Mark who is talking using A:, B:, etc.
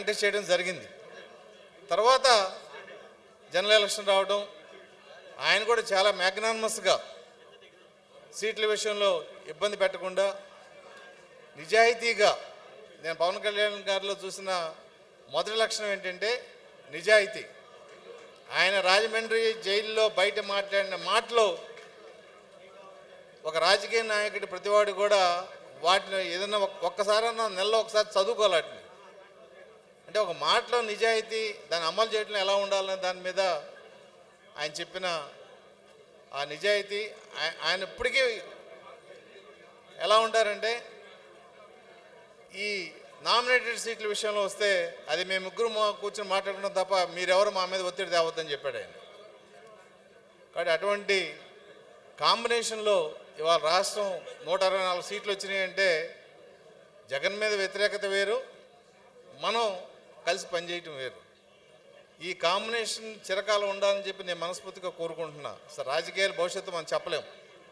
A: Contest చేయడం జరిగింది. తర్వాత జనరల్ ఎలక్షన్ రావడం ఆయన కూడా చాలా మ్యాగ్నానమస్గా సీట్ల విషయంలో ఇబ్బంది పెట్టకుండా నిజాయితీగా నేను పవన్ కళ్యాణ్ గారిలో చూసిన మొదటి లక్షణం ఏంటంటే నిజాయితీ. ఆయన రాజమండ్రి జైల్లో బయట మాట్లాడిన మాటలు ఒక రాజకీయ నాయకుడి ప్రతివాడు కూడా వాటిని ఏదైనా ఒక్కసారన్నా నెలలో ఒకసారి చదువుకోవాలి వాటిని అంటే ఒక మాటలో నిజాయితీ దాన్ని అమలు చేయడం ఎలా ఉండాలనే దాని మీద ఆయన చెప్పిన ఆ నిజాయితీ ఆయన ఇప్పటికీ ఎలా ఉంటారంటే ఈ నామినేటెడ్ సీట్ల విషయంలో వస్తే అది మేము ముగ్గురు మా- కూర్చొని మాట్లాడడం తప్ప మీరెవరు మా మీద ఒత్తిడి తేవద్దని చెప్పాడు ఆయన. కాబట్టి అటువంటి కాంబినేషన్లో ఇవాళ రాష్ట్రం నూట అరవై నాలుగు సీట్లు వచ్చినాయి అంటే జగన్ మీద వ్యతిరేకత వేరు. మనం కలిసి పనిచేయటం వేరు. ఈ కాంబినేషన్ చిరకాలం ఉండాలని చెప్పి నేను మనస్ఫూర్తిగా కోరుకుంటున్నా. అసలు రాజకీయాల భవిష్యత్తు మనం చెప్పలేం